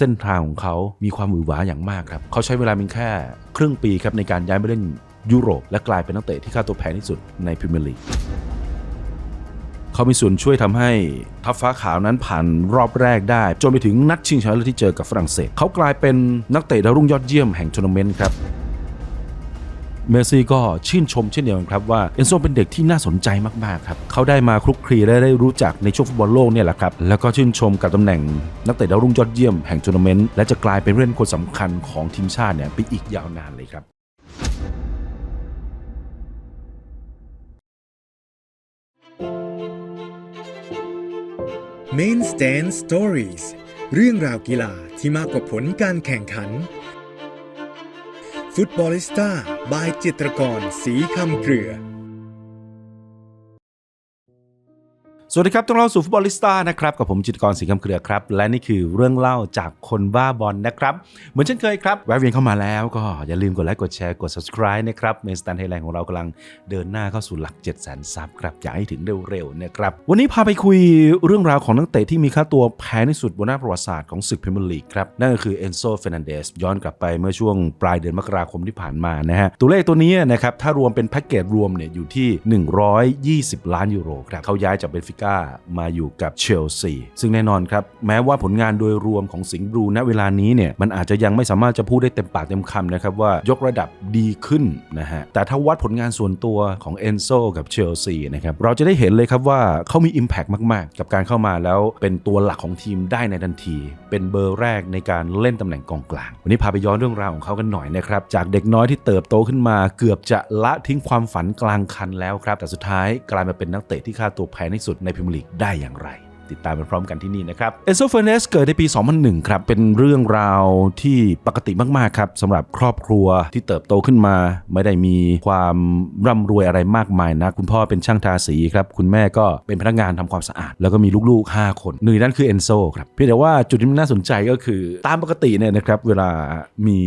เส้นทางของเขามีความหวือหวาอย่างมากครับ เขาใช้เวลาเพียงแค่ครึ่งปีครับในการย้ายไปเล่นยุโรป และกลายเป็นนักเตะที่ค่าตัวแพงที่สุดในพรีเมียร์ลีกเขามีส่วนช่วยทำให้ทัพฟ้าขาวนั้นผ่านรอบแรกได้ จนไปถึงนัดชิงชนะเลิศที่เจอกับฝรั่งเศส เขากลายเป็นนักเตะดาวรุ่งยอดเยี่ยมแห่งทัวร์นาเมนต์ครับ เมสซี่ก็ชื่นชมเช่นเดียวกันครับว่าเอนโซเป็นเด็กที่น่าสนใจมากๆครับเขาได้มาคลุกคลีและได้รู้จักในช่วงฟุตบอลโลกเนี่ยแหละครับแล้วก็ชื่นชมกับตำแหน่งนักเตะดาวรุ่งยอดเยี่ยมแห่งทัวร์นาเมนต์และจะกลายเป็นผู้เล่นคนสำคัญของทีมชาติเนี่ยไปอีกยาวนานเลยครับ Main Stand Stories เรื่องราวกีฬาที่มากกว่าผลการแข่งขัน ฟุตบอลิสต้า บายจิตรกร สีคำเกลือ สวัสดีครับ ต้อนรับสู่ฟุตบอลลิสต้านะครับ กับผมจิตกรศรีคำเครือครับ และนี่คือเรื่องเล่าจากคนบ้าบอลนะครับ เหมือนเช่นเคยครับ แวะเวียนเข้ามาแล้วก็อย่าลืมกดไลค์กดแชร์กด subscribe นะครับเมสตันไทยแลนด์ของเรากำลังเดินหน้าเข้าสู่หลัก 7 0 0 0 0ซับครับ อยากให้ถึงเร็วๆนะครับ วันนี้พาไปคุยเรื่องราวของนักเตะที่มีค่าตัวแพงที่สุดบนหน้าประวัติศาสตร์ของศึกพรีเมียร์ลีกครับนั่นก็คือเอนโซเฟรนันเดสย้อนกลับไปเมื่อช่วงปลายเดือนมกราคมที่ผ่านมานะฮะตัวเลขตัวนี้นะครับถ้ารวมเป็นแพ็กเกจรวมเนี่ยอยู่ที่ 120 ล้านยูโรครับเขาย้ายจากเบนฟิก้ามาอยู่กับเชลซีซึ่งแน่นอนครับ แม้ว่าผลงานโดยรวมของสิงห์บลูณเวลานี้เนี่ยมันอาจจะยังไม่สามารถจะพูดได้เต็มปากเต็มคำนะครับว่ายกระดับดีขึ้นนะฮะแต่ถ้าวัดผลงานส่วนตัวของเอนโซกับเชลซีนะครับเราจะได้เห็นเลยครับว่าเขามี Impact มาก ๆ กับการเข้ามาแล้วเป็นตัวหลักของทีมได้ในทันที เป็นเบอร์แรกในการเล่นตำแหน่งกองกลาง วันนี้พาไปย้อนเรื่องราวของเขากันหน่อยนะครับจากเด็กน้อยที่เติบโตขึ้นมา เกือบจะละทิ้งความฝันกลางคันแล้วครับแต่สุดท้ายกลายมาเป็นนักเตะที่ค่าตัวแพงที่สุดในพรีเมียร์ลีกได้อย่างไร ติดตามไปพร้อมกันที่นี่นะครับเอนโซเฟเนสเกิดในปี 2001 ครับ เป็นเรื่องราวที่ปกติมาก ๆ ครับสำหรับครอบครัวที่เติบโตขึ้นมา ไม่ได้มีความร่ำรวยอะไรมากมายนะ คุณพ่อเป็นช่างทาสีครับ คุณแม่ก็เป็นพนักงานทำความสะอาด แล้วก็มีลูก ๆ 5 คน หนึ่งในนั้นคือเอนโซครับเพียงแต่ว่าจุดที่มันน่าสนใจก็คือตามปกติเนี่ยนะครับเวลามี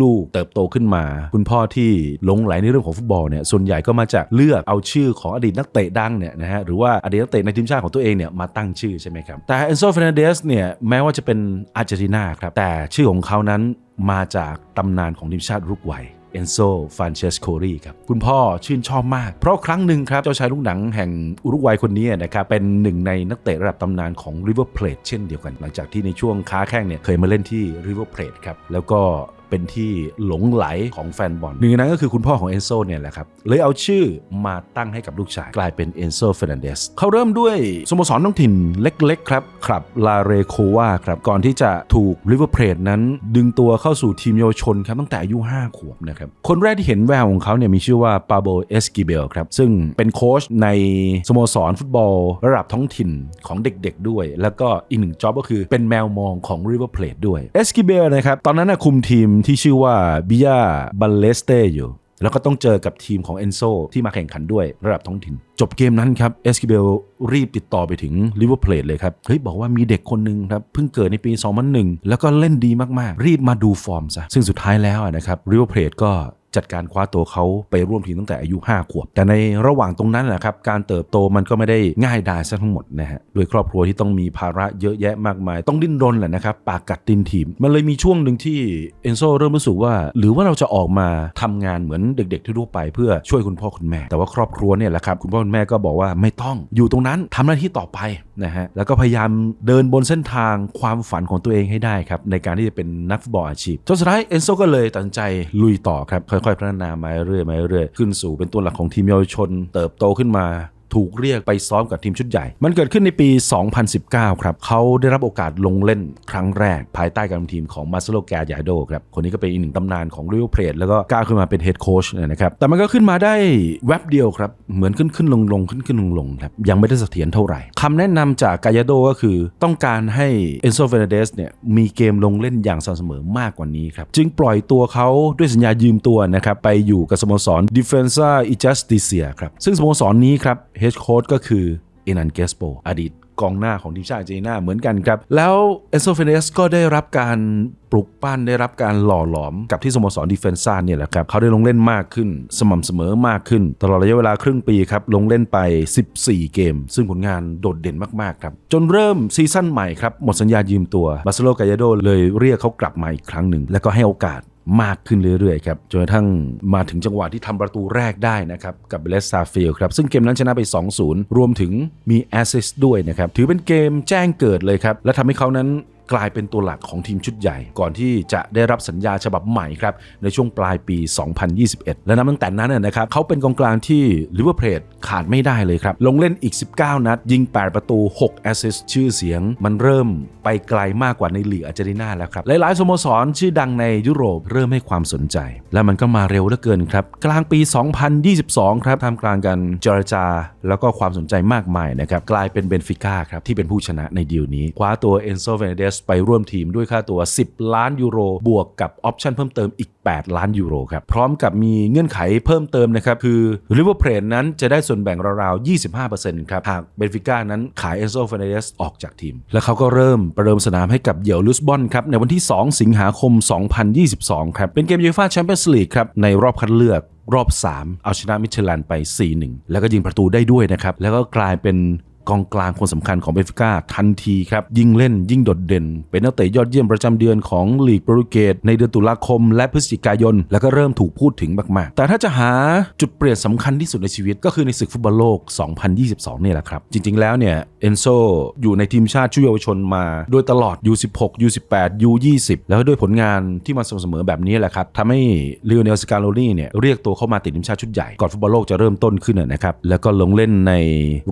ลูกเติบโตขึ้นมา คุณพ่อที่หลงไหลในเรื่องของฟุตบอลเนี่ยส่วนใหญ่ก็มาจากเลือกเอาชื่อของอดีตนักเตะดังเนี่ยนะฮะหรือว่าอดีตนักเตะในทีมชาติของตัวเองเนี่ยมาตั้งชื่อใช่ไหมครับแต่เอนโซเฟรนเดสเนี่ยแม้ว่าจะเป็นอาร์เจนตินาครับแต่ชื่อของเขานั้นมาจากตำนานของทีมชาติรุกวัยเอนโซฟานเชสโครีครับ คุณพ่อชื่นชอบมาก เพราะครั้งหนึ่งครับ เจ้าชายลูกหนังแห่งอุรุกวัยคนนี้นะครับเป็นหนึ่งในนักเตะระดับตำนานของ River Plate เช่นเดียวกัน หลังจากที่ในช่วงค้าแข่งเนี่ยเคยมาเล่นที่ River Plate ครับ แล้วก็ เป็นที่หลงไหลของแฟนบอลหนึ่งในนั้นก็คือคุณพ่อของเอนโซเนี่ยแหละครับเลยเอาชื่อมาตั้งให้กับลูกชาย กลายเป็นเอนโซเฟรนันเดสเขาเริ่มด้วยสโมสรท้องถิ่นเล็กๆ ครับครับลาเรโควาครับก่อนที่จะถูกริเวอร์เพลทนั้น ดึงตัวเข้าสู่ทีมเยาวชนครับตั้งแต่อายุ 5 ขวบนะครับคนแรกที่เห็นแววของเขาเนี่ยมีชื่อว่าปาโบเอสกิเบลครับซึ่งเป็นโค้ชในสโมสรฟุตบอล ระดับท้องถิ่นของเด็กๆด้วย แล้วก็อีกหนึ่งจ็อบก็คือเป็นแมวมองของ River Plate ด้วยเอสกิเบลนะครับตอนนั้นนะคุมทีมที่ชื่อว่าบิยาบัลเลสเตอยู่ แล้วก็ต้องเจอกับทีมของเอนโซที่มาแข่งขันด้วยระดับท้องถิ่น จบเกมนั้นครับเอสกิเบลรีบติดต่อไปถึงลิเวอร์เพลเลยครับ เฮ้ย บอกว่ามีเด็กคนหนึ่งครับ เพิ่งเกิดในปี 2001 แล้วก็เล่นดีมากๆ รีบมาดูฟอร์มซะซึ่งสุดท้ายแล้วนะครับลิเวอร์เพลก็ จัดการคว้าตัวเขาไปร่วมทีมตั้งแต่อายุ 5 ขวบ แต่ในระหว่างตรงนั้นแหละครับการเติบโตมันก็ไม่ได้ง่ายดายซะทั้งหมดนะฮะด้วยครอบครัวที่ต้องมีภาระเยอะแยะมากมาย ต้องดิ้นรนแหละนะครับปากกัดตินทีมมันเลยมีช่วงหนึ่งที่เอนโซเริ่มรู้สึกว่า หรือว่าเราจะออกมาทำงานเหมือนเด็ก ๆ ทั่วไปเพื่อช่วยคุณพ่อคุณแม่ แต่ว่าครอบครัวเนี่ยแหละครับคุณพ่อคุณแม่ก็บอกว่าไม่ต้องอยู่ตรงนั้นทำหน้าที่ต่อไปนะฮะแล้วก็พยายามเดินบนเส้นทางความฝันของตัวเองให้ได้ครับในการที่จะเป็นนักฟุตบอลอาชีพจนสุดท้ายเอนโซก็เลยตัดใจลุยต่อครับคอยๆพัฒนามาเรื่อยๆมาเรื่อยๆขึ้นสู่เป็นตัวหลักของทีมเยาวชน เติบโตขึ้นมา ถูกเรียกไปซ้อมกับทีมชุดใหญ่ มันเกิดขึ้นในปี 2019 ครับ เขาได้รับโอกาสลงเล่นครั้งแรก ภายใต้การนำทีมของมา c ซโลแกยาโดครับ คนนี้ก็เป็นอีกหนึ่งตำนานของริวเพลแล้วก็ก้าวขึ้นมาเป็นเฮดโค้ชนะครับ แต่มันก็ขึ้นมาได้แวบเดียวครับ เหมือนขึ้นขึ้นลงลงขึ้นขึ้นลงลงครับ ยังไม่ได้เสถียรเท่าไหร่คำแนะนำจากกายาโดก็คือต้องการให้เอนโซเฟรนเดสเนี่ยมีเกมลงเล่นอย่างสม่ำเสมอมากกว่านี้ครับ จึงปล่อยตัวเขาด้วยสัญญายืมตัวนะครับไปอยู่กับสโมสร Defensa i Justicia ครับซึ่งสโมสรนี้ครับเฮดโค้ชก็คือเอนันเกสโปอดีตกองหน้าของทีมชาติเจนตินาเหมือนกันครับ แล้วเอนโซเฟเนสก็ได้รับการปลุกปั้นได้รับการหล่อหลอมกับที่สโมสรดิเฟนซ่าเนี่ยแหละครับเขาได้ลงเล่นมากขึ้น สม่ำเสมอมากขึ้น ตลอดระยะเวลาครึ่งปีครับ ลงเล่นไป 14 เกม ซึ่งผลงานโดดเด่นมาก ๆ ครับ จนเริ่มซีซั่นใหม่ครับ หมดสัญญายืมตัวบาสโลกายาโดเลยเรียกเขากลับมาอีกครั้งหนึ่ง แล้วก็ให้โอกาส มากขึ้นเรื่อยๆครับจนกระทั่งมาถึงจังหวะที่ทำประตูแรกได้นะครับกับเบลสซาฟิลครับซึ่งเกมนั้นชนะไป 2-0 รวมถึงมีแอสซิสด้วยนะครับถือเป็นเกมแจ้งเกิดเลยครับและทำให้เขานั้น กลายเป็นตัวหลักของทีมชุดใหญ่ ก่อนที่จะได้รับสัญญาฉบับใหม่ครับในช่วงปลายปี 2021 และนับตั้งแต่นั้นนะนะครับเขาเป็นกองกลางที่ลิเวอร์พูลขาดไม่ได้เลยครับ ลงเล่นอีก 19 นัด ยิง 8 ประตู 6 แอสซิสต์ชื่อเสียง มันเริ่มไปไกลมากกว่าในลีกอาร์เจนตินาแล้วครับ หลายๆสโมสรชื่อดังในยุโรปเริ่มให้ความสนใจ และมันก็มาเร็วเหลือเกินครับ กลางปี 2022 ครับทำกลางกันเจรจา แล้วก็ความสนใจมากมายนะครับกลายเป็นเบนฟิก้าครับที่เป็นผู้ชนะในดีลนี้คว้าตัวเอนโซเฟเนเดสไปร่วมทีมด้วยค่าตัว 10 ล้านยูโร บวกกับออปชั่นเพิ่มเติมอีก 8 ล้านยูโรครับ พร้อมกับมีเงื่อนไขเพิ่มเติมนะครับ คือริเวอร์เพลนั้นจะได้ส่วนแบ่งราวๆ 25%ครับ หากเบนฟิก้านั้นขายเอนโซเฟเนเดสออกจากทีม แล้วเขาก็เริ่มประเดิมสนามให้กับเยี่ยวลุสบอนครับ ในวันที่ 2 สิงหาคม 2022 ครับ เป็นเกมยูฟ่าแชมเปี้ยนส์ลีกครับ ในรอบคัดเลือกรอบ 3 เอาชนะมิเชลันไป 4-1 แล้วก็ยิงประตูได้ด้วยนะครับ แล้วก็กลายเป็น กองกลางคนสำคัญของเบฟิก้าทันทีครับ ยิ่งเล่นยิ่งโดดเด่น เป็นนักเตะยอดเยี่ยมประจำเดือนของลีกโปรตุเกสในเดือนตุลาคม และพฤศจิกายน แล้วก็เริ่มถูกพูดถึงมาก ๆ แต่ถ้าจะหาจุดเปลี่ยนสำคัญที่สุดในชีวิตก็คือในศึกฟุตบอลโลก 2022 เนี่ยแหละครับ จริง ๆ แล้วเนี่ยเอนโซอยู่ในทีมชาติชุดเยาวชนมาโดยตลอด U16 U18 U20 แล้วก็ด้วยผลงานที่มันสม่ำเสมอแบบนี้แหละครับทำให้ลิโอเนลสกาโลนี่เนี่ยเรียกตัวเข้ามาติดทีมชาติชุดใหญ่ก่อนฟุตบอลโลกจะเริ่มต้นขึ้นนะนะครับแล้วก็ลงเล่นใน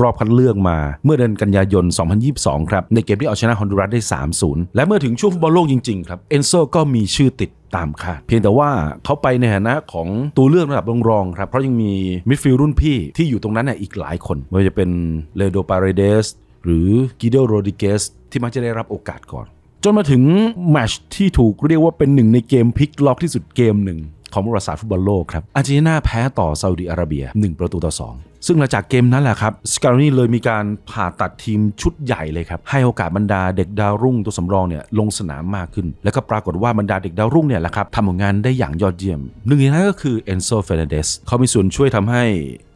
รอบคัดเลือกมาเมื่อเดือนกันยายน 2022 ครับ ในเกมที่เอาชนะฮอนดูรัสได้ 3-0 และเมื่อถึงช่วงฟุตบอลโลกจริงๆ ครับ เอนโซก็มีชื่อติดตามคาดเพียงแต่ว่าเขาไปในฐานะของตัวเลือกระดับรองๆครับ เพราะยังมีมิดฟิลด์รุ่นพี่ที่อยู่ตรงนั้นน่อีกหลายคนไม่ว่าจะเป็นเลโดปาเรเดสหรือกิเดโรดิเกสที่มักจะได้รับโอกาสก่อน จนมาถึงแมชที่ถูกเรียกว่าเป็นหนึ่งในเกมพลิกล็อกที่สุดเกมหนึ่งของประวัติศาสตร์ฟุตบอลโลกครับอาร์เจนตินาแพ้ต่อซาอุดิอาระเบีย 1 ประตูต่อ 2 ซึ่งหลังจากเกมนั้นแหละครับสกาโรนี่เลยมีการผ่าตัดทีมชุดใหญ่เลยครับ ให้โอกาสบรรดาเด็กดาวรุ่งตัวสำรองเนี่ยลงสนามมากขึ้น แล้วก็ปรากฏว่าบรรดาเด็กดาวรุ่งเนี่ยแหละครับทำผลงานได้อย่างยอดเยี่ยม หนึ่งในนั้นก็คือเอนโซเฟรนเดสเขามีส่วนช่วยทำให้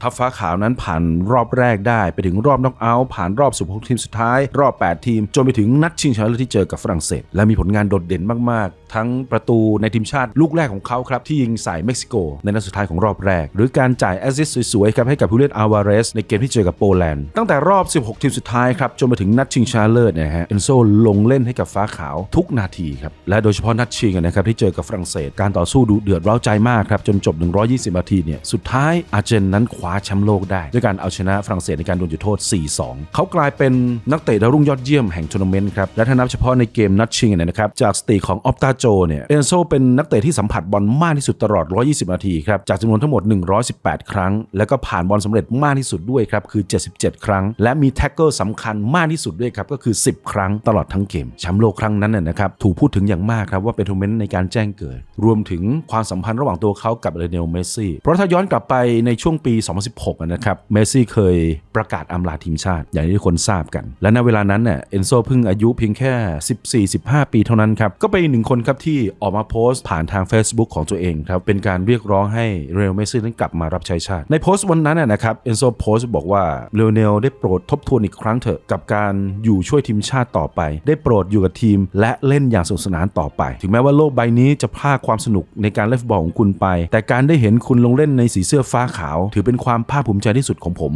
ทัพฟ้าขาวนั้นผ่านรอบแรกได้ไปถึงรอบน็อกเอาท์ผ่านรอบ 16 ทีมสุดท้าย รอบ 8 ทีม จนไปถึงนัดชิงชนะเลิศที่เจอกับฝรั่งเศส และมีผลงานโดดเด่นมาก ๆ ทั้งประตูในทีมชาติลูกแรกของเขาครับที่ยิงใส่เม็กซิโก ในนัดสุดท้ายของรอบแรก หรือการจ่ายแอสซิสต์สวย ๆ ครับให้กับผู้เล่นอาวาเรสในเกมที่เจอกับโปแลนด์ตั้งแต่รอบ 16 ทีมสุดท้ายครับจนมาถึงนัดชิงชนะเลิศนะฮะเอนโซลงเล่นให้กับฟ้าขาวทุกนาทีครับและโดยเฉพาะนัดชิงนะครับที่เจอกับฝรั่งเศสการต่อสู้ดุเดือดเร้าใจมากครับจนจบ 120 นาทีเนี่ยสุดท้ายอาร์เจนนั้นคว้าแชมป์โลกได้ ด้วยการเอาชนะฝรั่งเศสในการโดนจุดโทษ 4-2 เขากลายเป็นนักเตะดาวรุ่งยอดเยี่ยมแห่งทัวร์นาเมนต์ครับและถ้านับเฉพาะในเกมนัดชิงเนี่ยนะครับจากสติของออปตาโจเนี่ยเอนโซเป็นนักเตะที่สัมผัสบอลมากที่สุดตลอด 120 นาทีครับจากจำนวนทั้งหมด 118 ครั้ง แล้วก็ผ่านบอลสำเร็จมากที่สุดด้วยครับคือ 77 ครั้ง และมีแท็กเกิลสำคัญมากที่สุดด้วยครับก็คือ 10 ครั้งตลอดทั้งเกมแชมป์โลกครั้งนั้นน่ยนะครับถูกพูดถึงอย่างมากครับว่าเป็นทัวร์เมนต์ในการแจ้งเกิด รวมถึงความสัมพันธ์ระหว่างตัวเขากับเลโอเนลเมสซี่เพราะถ้าย้อนกลับไปในช่วงปี 2016 นะครับเมสซี่เคยประกาศอำลาทีมชาติ อย่างที่ทุกคนทราบกัน และณเวลานั้นเนี่ยเอนโซเพิ่งอายุเพียงแค่ 14-15 ปีเท่านั้นครับก็เป็นหนึ่งคนครับที่ออกมาโพสต์ผ่านทาง Facebook ของตัวเองครับเป็นการเรียกร้องให้เรอัลเมสซี่นั้นกลับมารับใช้ชาติ ในโพสต์วันนั้นนะครับเอนโซโพสบอกว่าเลโอเนลได้โปรดทบทวนอีกครั้งเถอะกับการอยู่ช่วยทีมชาติต่อไป ได้โปรดอยู่กับทีม และเล่นอย่างสนุกสนานต่อไป ถึงแม้ว่าโลกใบนี้จะพลาดความสนุกในการเล่นฟุตบอลของคุณไป แต่การได้เห็นคุณลงเล่นในสีเสื้อฟ้าขาว ถือเป็นความภาคภูมิใจที่สุดของผม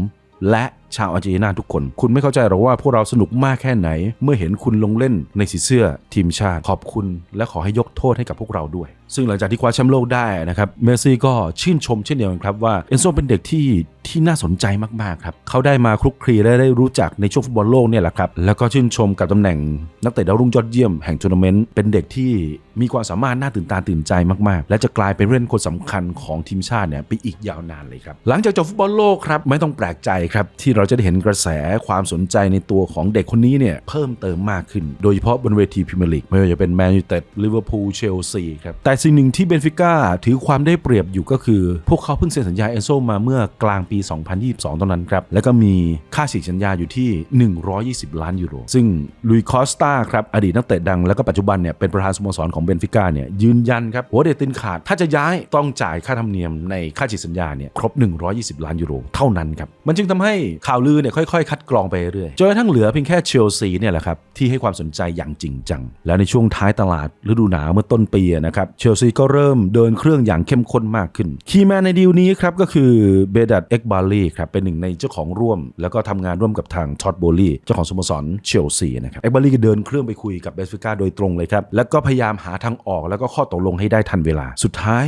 และ ชาวอาร์เจนตินาทุกคน คุณไม่เข้าใจหรอกว่าพวกเราสนุกมากแค่ไหน เมื่อเห็นคุณลงเล่นในสีเสื้อทีมชาติ ขอบคุณ และขอให้ยกโทษให้กับพวกเราด้วย ซึ่งหลังจากที่คว้าแชมป์โลกได้นะครับเมสซี่ก็ชื่นชมเช่นเดียวกันครับว่าเอนโซเป็นเด็กที่ที่น่าสนใจมากๆครับเขาได้มาคลุกคลีและได้รู้จักในช่วงฟุตบอลโลกเนี่ยแหละครับแล้วก็ชื่นชมกับตำแหน่ง นักเตะดาวรุ่งยอดเยี่ยมแห่งทัวร์นาเมนต์เป็นเด็กที่มีความสามารถน่าตื่นตาตื่นใจมากๆ และจะกลายเป็นผู้เล่นคนสำคัญของทีมชาติเนี่ยไปอีกยาวนานเลยครับหลังจากจบฟุตบอลโลกครับไม่ต้องแปลกใจครับที่เราจะได้เห็นกระแสความสนใจในตัวของเด็กคนนี้เนี่ยเพิ่มเติมมากขึ้น โดยเฉพาะบนเวทีพรีเมียร์ลีกไม่ว่าจะเป็นแมนยูเต็ดลิเวอร์พูลเชลซีครับแต่สิ่งหนึ่งที่เบนฟิก้าถือความได้เปรียบอยู่ก็คือ พวกเขาเพิ่งเซ็นสัญญาเอนโซมาเมื่อกลางปี 2022 ตอนนั้นครับแล้วก็มีค่าฉีกสัญญาอยู่ที่ 120 ล้านยูโรซึ่งลุยคอสตาครับอดีตนักเตะดังแล้วก็ปัจจุบันเนี่ยเป็นประธานสโมสรของเบนฟิก้าเนี่ยยืนยันครับหัวเด็ดตินขาดถ้าจะย้ายต้องจ่ายค่าธรรมเนียมในค่าฉีกสัญญาเนี่ยครบ 120 ล้านยูโรเท่านั้นครับมันจึงทำให้ข่าวลือเนี่ยค่อยๆ คัดกรองไปเรื่อยจนกระทั่งเหลือเพียงแค่เชลซีเนี่ยแหละครับที่ให้ความสนใจอย่างจริงจัง แล้วในช่วงท้ายตลาดฤดูหนาวเมื่อต้นปีนะครับเชลซีก็เริ่มเดินเครื่องอย่างเข้มข้นมากขึ้น คีย์แมนในดีลนี้ครับก็คือเบดัตเอ็กบาลีครับเป็นหนึ่งในเจ้าของร่วม แล้วก็ทำงานร่วมกับทางท็อตโบลีเจ้าของสโมสรเชลซีนะครับเอ็กบาลีก็เดินเครื่องไปคุยกับเบนฟิก้าโดยตรงเลยครับแล้วก็พยายามหาทางออกแล้วก็ข้อตกลงให้ได้ทันเวลา สุดท้าย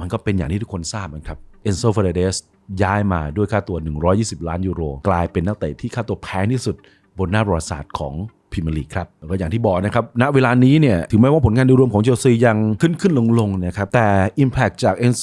มันก็เป็นอย่างที่ทุกคนทราบนะครับเอนโซเฟเรเดส ย้ายมาด้วยค่าตัว 120 ล้านยูโร กลายเป็นนักเตะที่ค่าตัวแพงที่สุดบนหน้าประวัติศาสตร์ของพรีเมียร์ลีกครับแล้วก็อย่างที่บอกนะครับณเวลานี้เนี่ยถึงแม้ว่าผลงานโดยรวมของเชลซียังขึ้นขึ้นลงลงนะครับแต่ Impact จากเอนโซ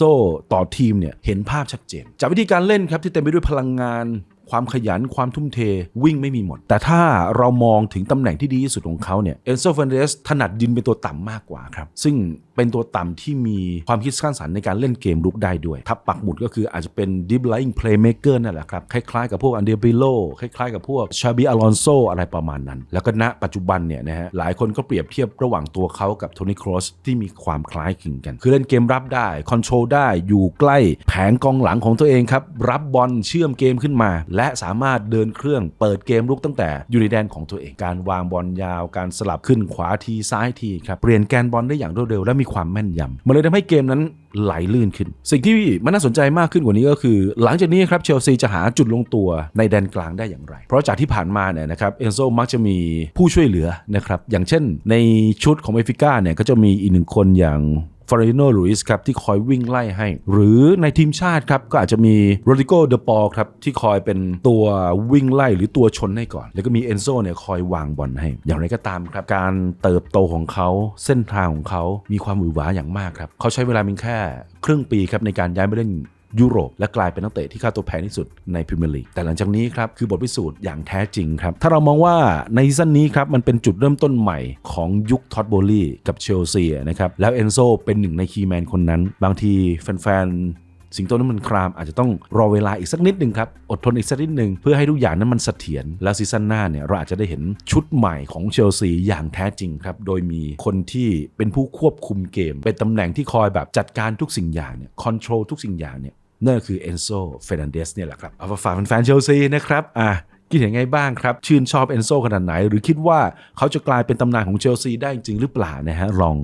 ต่อทีมเนี่ยเห็นภาพชัดเจน จากวิธีการเล่นครับที่เต็มไปด้วยพลังงาน ความขยันความทุ่มเทวิ่งไม่มีหมด แต่ถ้าเรามองถึงตำแหน่งที่ดีที่สุดของเขาเนี่ยเอนโซเฟนเดสถนัดยืนเป็นตัวต่ำมากกว่าครับ ซึ่งเป็นตัวต่ำที่มีความคิดสร้างสรรค์ในการเล่นเกมลุกได้ด้วย ทับปักหมุดก็คืออาจจะเป็น deep lying playmaker นั่นแหละครับ คล้ายๆกับพวกอันเด r บิโลคล้ายๆกับพวกชาบีอลอนโซอะไรประมาณนั้น แล้วก็ณปัจจุบันเนี่ยนะฮะหลายคนก็เปรียบเทียบระหว่างตัวเขากับโทนี่ครอสที่มีความคล้ายคลึงกัน คือเล่นเกมรับได้คอนโทรลได้อยู่ใกล้แผงกองหลังของตัวเองครับรับบอลเชื่อมเกมขึ้นมาและสามารถเดินเครื่องเปิดเกมลุกตั้งแต่อยู่ในแดนของตัวเองการวางบอลยาว การสลับขึ้นขวาทีซ้ายทีครับเปลี่ยนแกนบอลได้อย่างรวดเร็วและมีความแม่นยำมันเลยทำให้เกมนั้นไหลลื่นขึ้น สิ่งที่มันน่าสนใจมากขึ้นกว่านี้ก็คือ หลังจากนี้ครับเชลซีจะหาจุดลงตัวในแดนกลางได้อย่างไร เพราะจากที่ผ่านมาเนี่ยนะครับเอนโซมักจะมีผู้ช่วยเหลือนะครับอย่างเช่น ในชุดของเอฟิก้าเนี่ยก็จะมีอีกหนึ่งคนอย่าง ฟรานิโนลุยส์ครับที่คอยวิ่งไล่ให้ หรือในทีมชาติครับก็อาจจะมีโรดิโกเดปอลครับที่คอยเป็นตัววิ่งไล่หรือตัวชนให้ก่อน แล้วก็มีเอนโซเนี่ยคอยวางบอลให้ อย่างไรก็ตามครับ การเติบโตของเขาเส้นทางของเขามีความหวือหวาอย่างมากครับ เขาใช้เวลาเพียงแค่ครึ่งปีครับในการย้ายไปเล่น ยุโรปและกลายเป็นนักเตะที่ค่าตัวแพงที่สุดในพรีเมียร์ลีกแต่หลังจากนี้ครับคือบทพิสูจน์อย่างแท้จริงครับ ถ้าเรามองว่าในซีซั่นนี้ครับมันเป็นจุดเริ่มต้นใหม่ของยุคท็อตโบลีกับเชลซีนะครับแล้วเอนโซเป็นหนึ่งในคีย์แมนคนนั้น บางทีแฟนสิงโตนั้นมันครามอาจจะต้องรอเวลาอีกสักนิดหนึ่งครับ อดทนอีกสักนิดหนึ่งเพื่อให้ทุกอย่างนั้นมันเสถียรแล้วซีซั่นหน้าเนี่ยเราอาจจะได้เห็นชุดใหม่ของเชลซีอย่างแท้จริงครับ โดยมีคนที่เป็นผู้ควบคุมเกม เป็นตำแหน่งที่คอยแบบจัดการทุกสิ่งอย่างเนี่ยคอนโทรลทุกสิ่งอย่างเนี่ย นั่นคือเอนโซเฟรนันเดสเนี่ยแหละครับเอาฝากแฟนๆเชลซีนะครับอะคิดเห็นไงบ้างครับ ชื่นชอบเอนโซขนาดไหน หรือคิดว่าเขาจะกลายเป็นตำนานของเชลซีได้จริงหรือเปล่านะฮะ ลอง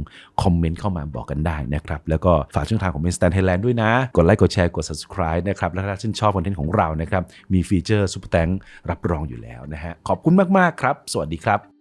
คอมเมนต์เข้ามาบอกกันได้นะครับ แล้วก็ฝากช่องทางของ i n s t a n t Thailand ด้วยนะ กดไลค์กดแชร์กด subscribe นะครับ แล้วถ้าชื่นชอบคอนเทนต์ของเรานะครับ มีฟีเจอร์ซุปเปอร์แตงรับรองอยู่แล้วนะฮะ ขอบคุณมาก ๆ ครับ สวัสดีครับ